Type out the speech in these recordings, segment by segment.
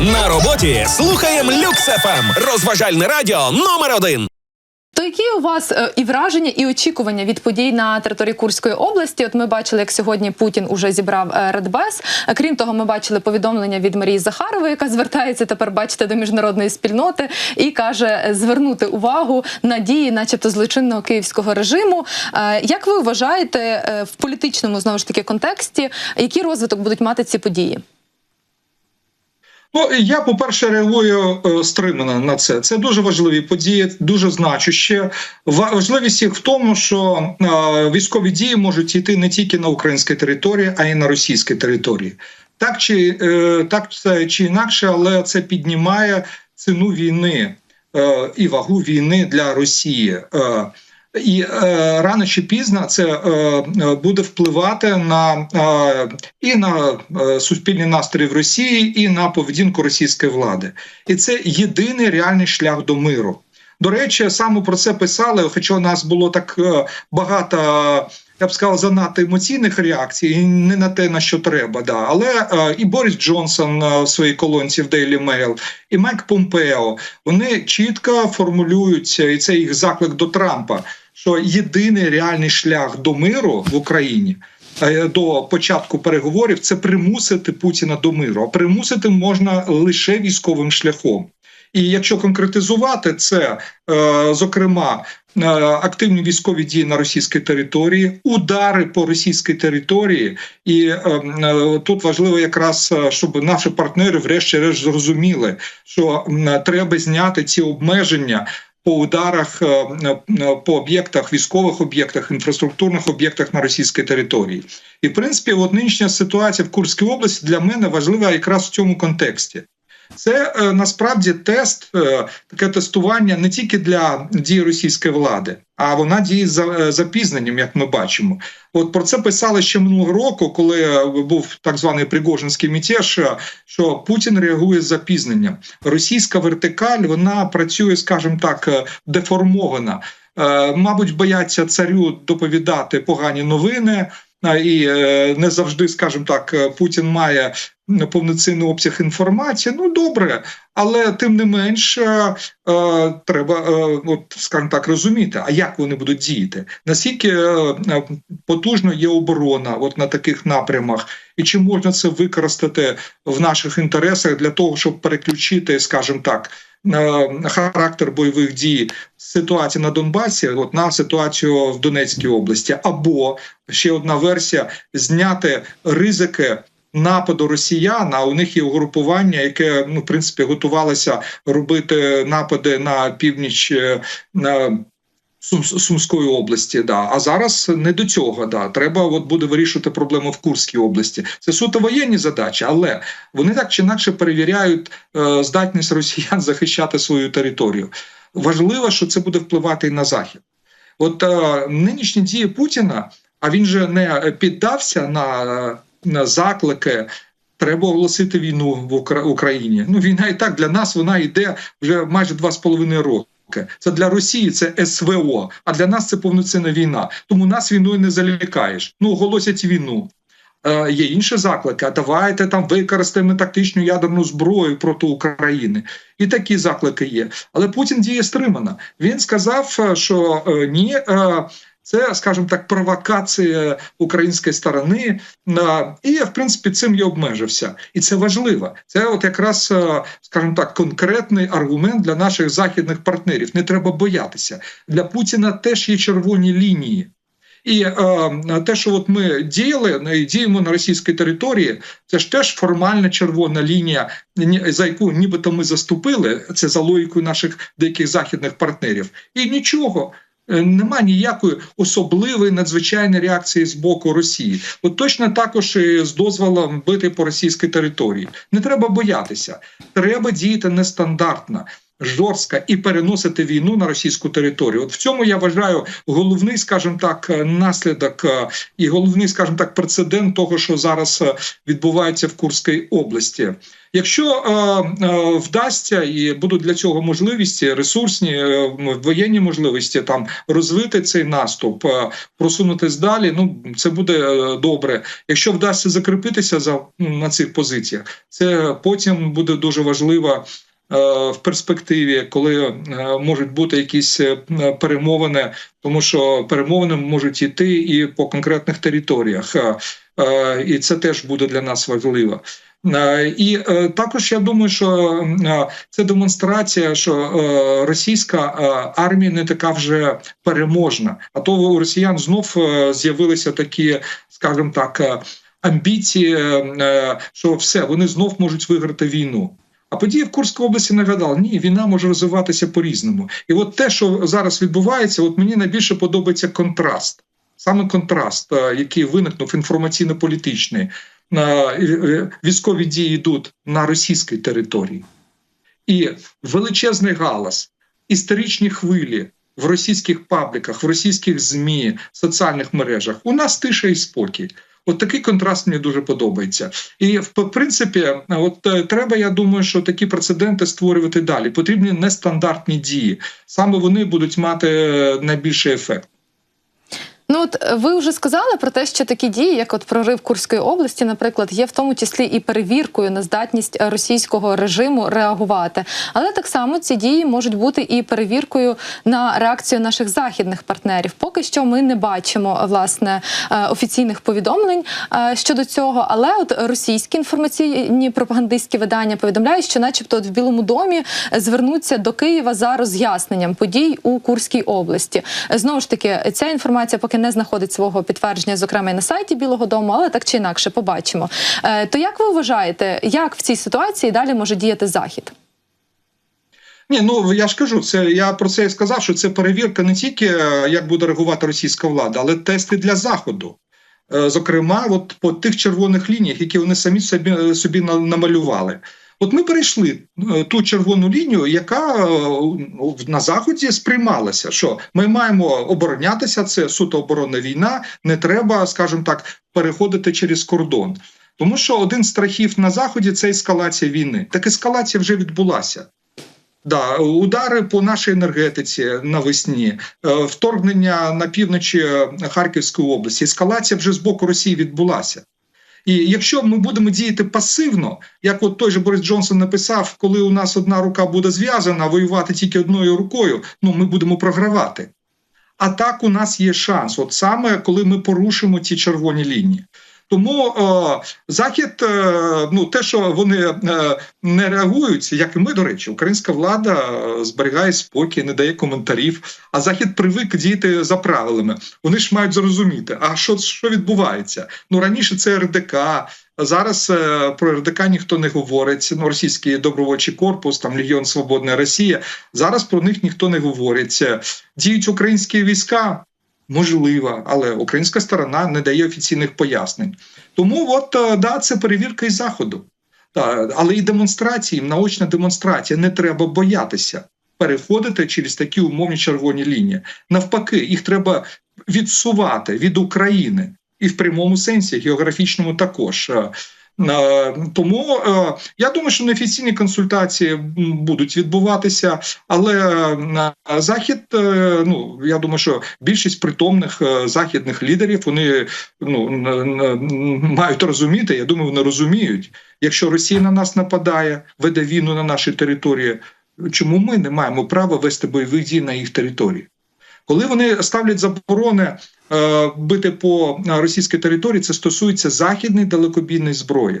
На роботі слухаємо Люкс ФМ. Розважальне радіо номер один. То які у вас е, і враження, і очікування від подій на території Курської області? От ми бачили, як сьогодні Путін уже зібрав е, Радбез. Е, Крім того, ми бачили повідомлення від Марії Захарової, яка звертається тепер, бачите, до міжнародної спільноти і каже звернути увагу на дії, начебто, злочинного київського режиму. Як ви вважаєте в політичному знову ж таки контексті, який розвиток будуть мати ці події? Ну я по перше реагую е, стримано на це. Це дуже важливі події, дуже значущі. Важливість їх в тому, що е, військові дії можуть йти не тільки на українській території, а й на російській території. Так чи е, так це чи інакше, але це піднімає ціну війни і вагу війни для Росії. І е, рано чи пізно це е, е, буде впливати на е, і на е, суспільні настрої в Росії, і на поведінку російської влади. І це єдиний реальний шлях до миру. До речі, саме про це писали, хоча у нас було так е, багато, я б сказав, занадто емоційних реакцій, і не на те, на що треба. Да. Але е, і Борис Джонсон е, в своїй колонці в Daily Mail, і Майк Помпео вони чітко формулюються, і це їх заклик до Трампа, що єдиний реальний шлях до миру в Україні. До початку переговорів це примусити Путіна до миру. А примусити можна лише військовим шляхом. І якщо конкретизувати це, е, зокрема, е, активні військові дії на російській території, удари по російській території, і е, тут важливо якраз, щоб наші партнери, врешті-решт, зрозуміли, що треба зняти ці обмеження. По ударах по об'єктах, військових об'єктах, інфраструктурних об'єктах на російській території, і в принципі, от нинішня ситуація в Курській області для мене важлива якраз в цьому контексті. Це е, насправді тест, е, таке тестування не тільки для дії російської влади, а вона діє за е, запізненням, як ми бачимо. От про це писали ще минулого року, коли був так званий Пригожинський мятеж, е, що Путін реагує з запізненням. Російська вертикаль вона працює, скажімо так, деформована. Мабуть, бояться царю доповідати погані новини. І не завжди, скажімо так, Путін має повноцінний обсяг інформації. Ну добре, але тим не менш е, е, треба, е, от скажімо так, розуміти, а як вони будуть діяти, наскільки е, е, потужно є оборона, от на таких напрямах, і чи можна це використати в наших інтересах для того, щоб переключити, скажімо так. е, Характер бойових дій ситуації на Донбасі, от на ситуацію в Донецькій області, або ще одна версія зняти ризики нападу росіян. А у них є угрупування, яке ну в принципі готувалося робити напади на північ е, на Сум, Сумської області. Да. А зараз не до цього. Да. Треба от буде вирішувати проблему в Курській області. Це суто воєнні задачі, але вони так чи інакше перевіряють е, здатність росіян захищати свою територію. Важливо, що це буде впливати і на захід. От е, нинішні дії Путіна, а він же не піддався на, на заклики. Треба оголосити війну в Україні. Ну війна і так для нас вона йде вже майже два з половиною роки. Це для Росії це СВО, а для нас це повноцінна війна. Тому нас війною не залякаєш. Ну оголосять війну. Е, є інші заклики. А давайте там використаємо тактичну ядерну зброю проти України. І такі заклики є. Але Путін діє стримано. Він сказав, е, що е, ні. Е, це, скажімо так, провокація української сторони, і в принципі цим і обмежився, і це важливо. Це, от якраз, е, скажімо так, конкретний аргумент для наших західних партнерів. Не треба боятися. Для Путіна теж є червоні лінії. І е, те, що от ми діяли і діємо на російській території, це ж теж формальна червона лінія, за яку нібито ми заступили. Це за логікою наших деяких західних партнерів. І нічого. Е, Нема ніякої особливої надзвичайної реакції з боку Росії. От точно також з дозволом бити по російській території. Не треба боятися, треба діяти нестандартно. Жорстка і переносити війну на російську територію. От в цьому я вважаю головний, скажімо так, е, наслідок е, і головний, скажімо так, прецедент того, що зараз е, відбувається в Курській області. Якщо е, е, вдасться і будуть для цього можливості, ресурсні е, воєнні можливості там розвити цей наступ, е, просунутись далі, ну це буде е, добре. Якщо вдасться закріпитися за на цих позиціях, це потім буде дуже важливо. Е, В перспективі, коли е, можуть бути якісь е, перемовини, тому що перемовини можуть йти і по конкретних територіях, і це теж буде для нас важливо. І також я думаю, що це демонстрація, що російська армія не така вже переможна. А то у росіян знов з'явилися такі, скажімо так, амбіції, що все вони знов можуть виграти війну. А події в Курській області нагадали, ні, війна може розвиватися по-різному. І от те, що зараз відбувається, от мені найбільше подобається контраст. Саме контраст, е, який виникнув інформаційно-політичний. Е, е, Військові дії йдуть на російській території. І величезний галас, історичні хвилі в російських пабліках, в російських ЗМІ, соціальних мережах. У нас тиша і спокій. От такий контраст мені дуже подобається. І в принципі, от е, треба, я думаю, що такі прецеденти створювати далі. Потрібні нестандартні дії. Саме вони будуть мати е, найбільший ефект. Ну от е, ви вже сказали про те, що такі дії, як от прорив Курської області, наприклад, є в тому числі і перевіркою на здатність е, російського режиму реагувати. Але так само ці дії можуть бути і перевіркою на реакцію наших західних партнерів. Поки що ми не бачимо власне е, офіційних повідомлень щодо цього. Але от російські інформаційні пропагандистські видання повідомляють, що, начебто, от в Білому домі звернуться до Києва за роз'ясненням подій у Курській області. Знову ж таки, ця інформація поки не знаходить свого підтвердження, зокрема і на сайті Білого Дому, але так чи інакше побачимо. Е, То як ви вважаєте, як в цій ситуації далі може діяти захід? Ні, ну я ж кажу, це я про це і сказав, що це перевірка не тільки е, як буде реагувати російська влада, але тести для заходу. Е, Зокрема, от по тих червоних лініях, які вони самі собі собі на- намалювали. От ми перейшли е, ту червону лінію, яка е, на заході сприймалася, що ми маємо оборонятися. Це суто оборонна війна. Не треба, скажімо так, переходити через кордон. Тому що один з страхів на заході це ескалація війни. Так ескалація вже відбулася. Да, удари по нашій енергетиці навесні, е, вторгнення на півночі Харківської області. Ескалація вже з боку Росії відбулася. І якщо ми будемо діяти пасивно, як от той же Борис Джонсон написав, коли у нас одна рука буде зв'язана, воювати тільки одною рукою, ну ми будемо програвати. А так у нас є шанс, от саме коли ми порушимо ці червоні лінії. Тому е, захід, е, ну те, що вони е, не реагують, як і ми, до речі, українська влада е, зберігає спокій, не дає коментарів. А захід привик діяти за правилами. Вони ж мають зрозуміти, а що, що відбувається? Ну раніше це РДК. Зараз е, про РДК ніхто не говорить. Ну, російський добровольчий корпус, там Легіон Свободна Росія. Зараз про них ніхто не говорить. Е, Діють українські війська. Можливо, але українська сторона не дає офіційних пояснень. Тому, от е, да, це перевірка із заходу. Та, але і демонстрації, наочна демонстрація. Не треба боятися переходити через такі умовні червоні лінії. Навпаки, їх треба відсувати від України і в прямому сенсі, географічному також. Е, Тому е, я думаю, що неофіційні консультації будуть відбуватися, але е, захід, ну я думаю, що більшість притомних західних лідерів вони ну мають розуміти. Я думаю, вони розуміють, якщо Росія на нас нападає, веде війну на нашій території. Чому ми не маємо права вести бойові дії на їх території? Коли вони ставлять заборони е, бити по е, російській території, це стосується західної далекобійної зброї.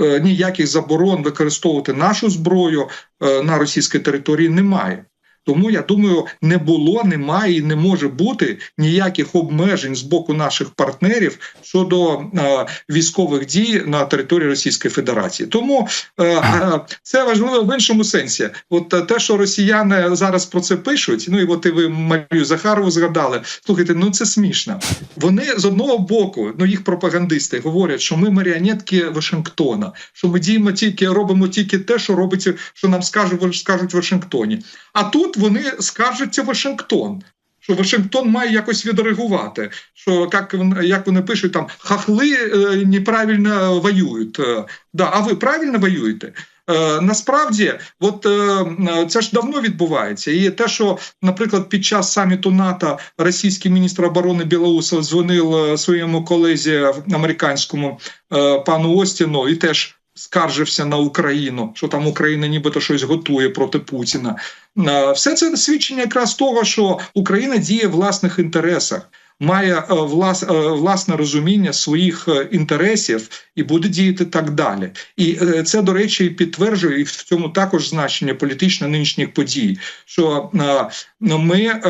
Е, ніяких заборон використовувати нашу зброю на російській території немає. Тому я думаю, не було, немає і не може бути ніяких обмежень з боку наших партнерів щодо е, військових дій на території Російської Федерації. Тому е, е, це важливо в іншому сенсі. От е, те, що росіяни зараз про це пишуть, ну і от і ви Марію Захарову згадали. Слухайте, ну це смішно. Вони з одного боку, ну їх пропагандисти говорять, що ми маріонетки Вашингтона, що ми діємо тільки робимо тільки те, що робиться, що нам скажуть, скажуть в Вашингтоні. А тут вони скаржаться Вашингтон. Що Вашингтон має якось відреагувати, що як, як вони пишуть, там хахли е, неправильно воюють. Е, да, а ви правильно воюєте? Е, насправді, от е, це ж давно відбувається. І те, що, наприклад, під час саміту НАТО російський міністр оборони Білоусов дзвонив е, своєму колезі американському е, пану Остіну і теж. Скаржився на Україну, що там Україна нібито щось готує проти Путіна. Е, Все це свідчення якраз того, що Україна діє в власних інтересах, має е, влас, е, власне розуміння своїх інтересів і буде діяти так далі. І це, до речі, підтверджує і в цьому також значення політично нинішніх подій, що е, ми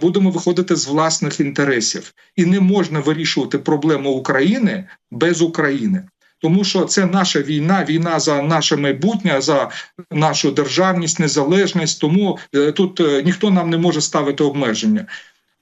будемо виходити з власних інтересів, і не можна вирішувати проблему України без України. Тому що це наша війна, війна за наше майбутнє, за нашу державність, незалежність. Тому е, тут е, ніхто нам не може ставити обмеження.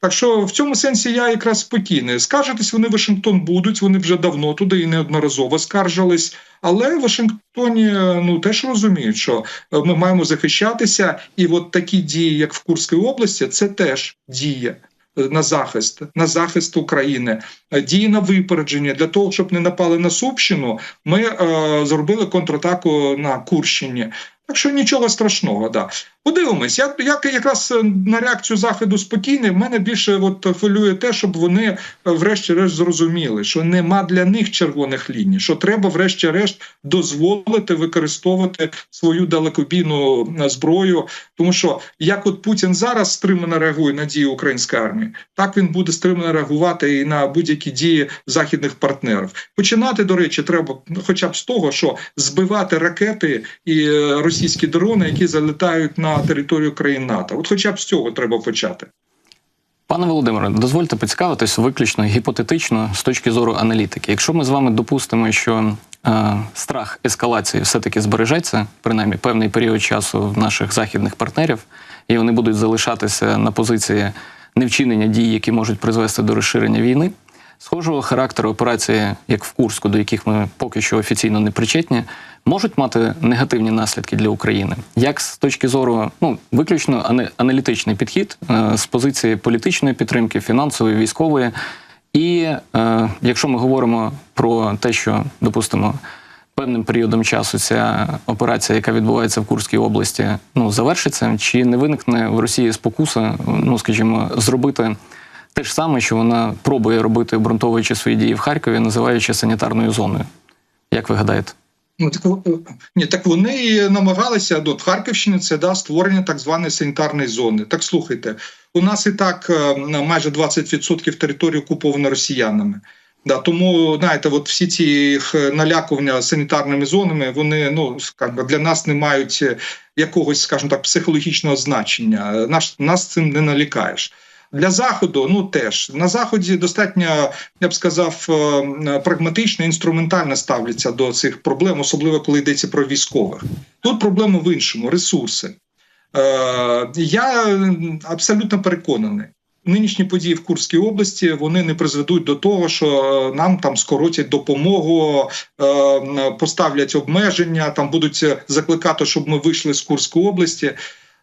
Так що в цьому сенсі я якраз спокійний. Скаржитись вони Вашингтон будуть. Вони вже давно туди і неодноразово скаржились. Але в Вашингтоні е, ну теж розуміють, що ми маємо захищатися, і от такі дії, як в Курській області, це теж дія. На захист, на захист України, Е, дії на випередження для того, щоб не напали на Сумщину, ми е, зробили контратаку на Курщині. Так що нічого страшного, да. Подивимось, я, я якраз е, на реакцію заходу спокійний. Мене більше от хвилює те, щоб вони е, врешті-решт зрозуміли, що нема для них червоних ліній, що треба, врешті-решт, дозволити використовувати свою далекобійну е, зброю. Тому що як от Путін зараз стримано реагує на дії української армії, так він буде стримано реагувати і на будь-які дії західних партнерів. Починати, до речі, треба хоча б з того, що збивати ракети і російські дрони, які залітають на територію країн НАТО. От, хоча б з цього треба почати. Пане Володимире, дозвольте поцікавитись виключно гіпотетично з точки зору аналітики. Якщо ми з вами допустимо, що е, страх ескалації все-таки збережеться, принаймні певний період часу в наших західних партнерів, і вони будуть залишатися на позиції невчинення дій, які можуть призвести до розширення війни. Схожого характеру операції, як в Курську, до яких ми поки що офіційно не причетні, можуть мати негативні наслідки для України. Як з точки зору, ну виключно аналітичний підхід е, з позиції політичної підтримки, фінансової, військової. І е, якщо ми говоримо про те, що допустимо. Певним періодом часу ця операція, яка відбувається в Курській області, ну завершиться, чи не виникне в Росії спокуса, ну скажімо, зробити те ж саме, що вона пробує робити, обґрунтовуючи свої дії в Харкові, називаючи санітарною зоною. Як ви гадаєте? Ну так е, ні, так вони намагалися до Харківщини. Це да створення так званої санітарної зони. Так слухайте, у нас і так е, майже 20% території окуповано росіянами. Да, тому знаєте, от всі ці їх налякування санітарними зонами, вони ну скажімо, для нас не мають е, якогось, скажімо так, психологічного значення. Наш нас цим не налякаєш. Для заходу, ну теж на заході достатньо, я б сказав, е, прагматично, інструментально ставляться до цих проблем, особливо коли йдеться про військових. Тут проблема в іншому ресурси. Е, Я абсолютно переконаний. Нинішні події в Курській області вони не призведуть до того, що нам там скоротять допомогу, е, поставлять обмеження, там будуть закликати, щоб ми вийшли з Курської області.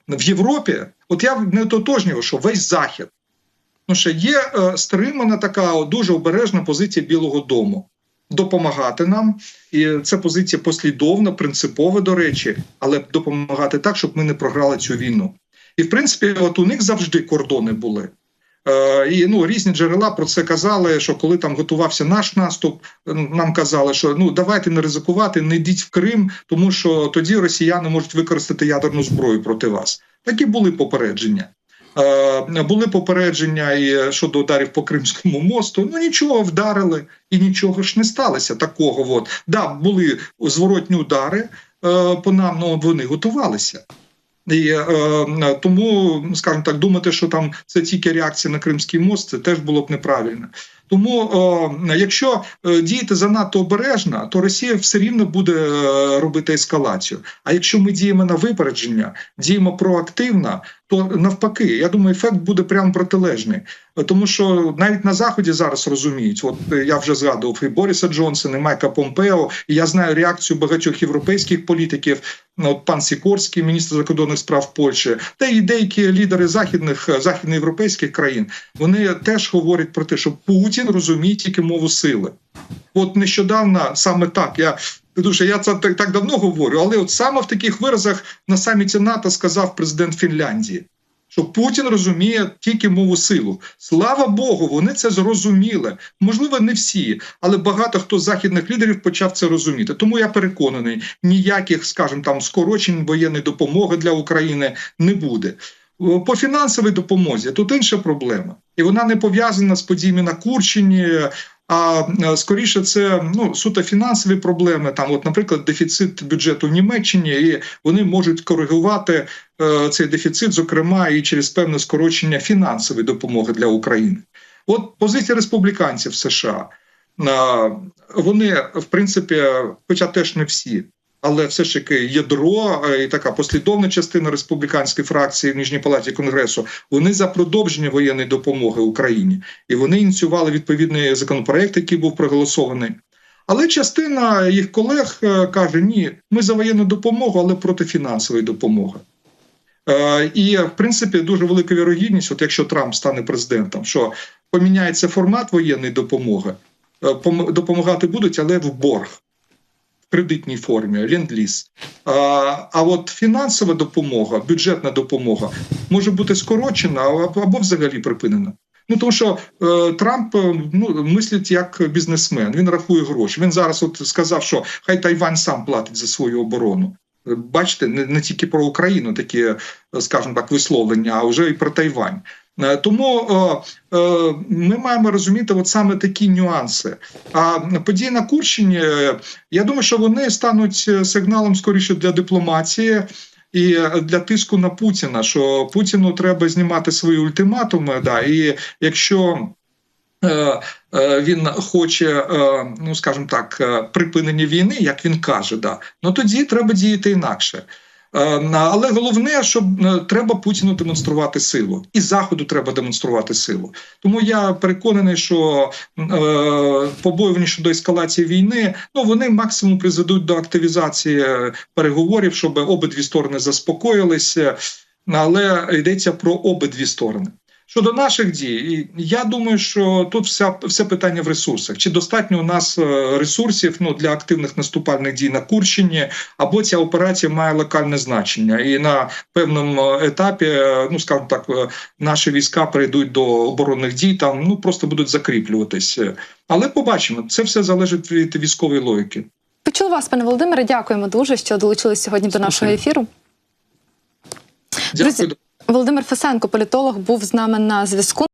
В Європі, от я не тотожнюю, що весь захід, є е, стримана така дуже обережна позиція Білого Дому. Допомагати нам, і це позиція послідовна, принципова, до речі, але допомагати так, щоб ми не програли цю війну. І в принципі, от у них завжди кордони були. Е, і ну різні джерела про це казали. Що коли там готувався наш наступ, нам казали, що ну давайте не ризикувати, не йдіть в Крим, тому що тоді росіяни можуть використати ядерну зброю проти вас. Такі були попередження. Е, були попередження і щодо ударів по Кримському мосту. Ну нічого вдарили, і нічого ж не сталося такого. От да, були зворотні удари е, по нам, але вони готувалися. І е, тому, скажімо так, думати, що там це тільки реакція на Кримський мост, це теж було б неправильно. Тому, е, якщо е, діяти занадто обережно, то Росія все рівно буде робити ескалацію. А якщо ми діємо на випередження, діємо проактивно, то навпаки, я думаю, ефект буде прямо протилежний. Тому що навіть на заході зараз розуміють, от е, я вже згадував і Бориса Джонсона, і Майка Помпео, і я знаю реакцію багатьох європейських політиків. ну, От пан Сікорський, міністр закордонних справ Польщі, та й деякі лідери західних е, західноєвропейських країн, вони теж говорять про те, що Путін розуміє тільки мову сили. От нещодавно саме так я. Тому що я це так, так давно говорю, але от саме в таких виразах на саміті НАТО сказав президент Фінляндії, що Путін розуміє тільки мову силу. Слава Богу, вони це зрозуміли. Можливо, не всі, але багато хто з західних лідерів почав це розуміти. Тому я переконаний, ніяких, скажімо, там скорочень воєнної допомоги для України не буде. По фінансовій допомозі тут інша проблема, і вона не пов'язана з подіями на Курщині. А е, скоріше, це ну суто фінансові проблеми. Там, от, наприклад, дефіцит бюджету в Німеччині, і вони можуть коригувати е, цей дефіцит, зокрема і через певне скорочення фінансової допомоги для України. От позиція республіканців США. е, Вони, в принципі, хоча теж не всі, але все ж таки ядро е, і така послідовна частина республіканської фракції в Нижній палаті конгресу. Вони за продовження воєнної допомоги Україні, і вони ініціювали відповідний законопроект, який був проголосований. Але частина їх колег е, каже: ні, ми за воєнну допомогу, але проти фінансової допомоги. Е, І в принципі дуже велика вірогідність, от якщо Трамп стане президентом, що поміняється формат воєнної допомоги, допомагати будуть, але в борг кредитній формі, ленд-ліз. А, а от фінансова допомога, бюджетна допомога може бути скорочена або, взагалі припинена. Ну тому що е, Трамп е, ну мислить як бізнесмен. Він рахує гроші. Він зараз от сказав, що хай Тайвань сам платить за свою оборону. Бачите, не, не тільки про Україну такі, е, скажімо так, висловлення, а вже і про Тайвань. Е, Тому е, ми маємо розуміти от саме такі нюанси. А події на Курщині, е, я думаю, що вони стануть сигналом скоріше для дипломатії. І для тиску на Путіна, що Путіну треба знімати свої ультиматуми. Да, і якщо е, е, він хоче, е, ну скажімо так, припинення війни, як він каже, да, ну тоді треба діяти інакше. Е, Але головне, щоб е, треба Путіну демонструвати силу, і Заходу треба демонструвати силу. Тому я переконаний, що е, побоювання щодо ескалації війни, ну вони максимум призведуть до активізації переговорів, щоб обидві сторони заспокоїлися. Але йдеться про обидві сторони. Щодо наших дій, я думаю, що тут вся все питання в ресурсах. Чи достатньо у нас е, ресурсів ну для активних наступальних дій на Курщині, або ця операція має локальне значення, і на певному етапі, е, ну скажімо так, е, наші війська перейдуть до оборонних дій, там ну просто будуть закріплюватись. Але побачимо, це все залежить від військової логіки. Почули вас, пане Володимире. Дякуємо дуже, що долучились сьогодні до нашого ефіру. Дякую. Володимир Фесенко, політолог, був з нами на зв'язку.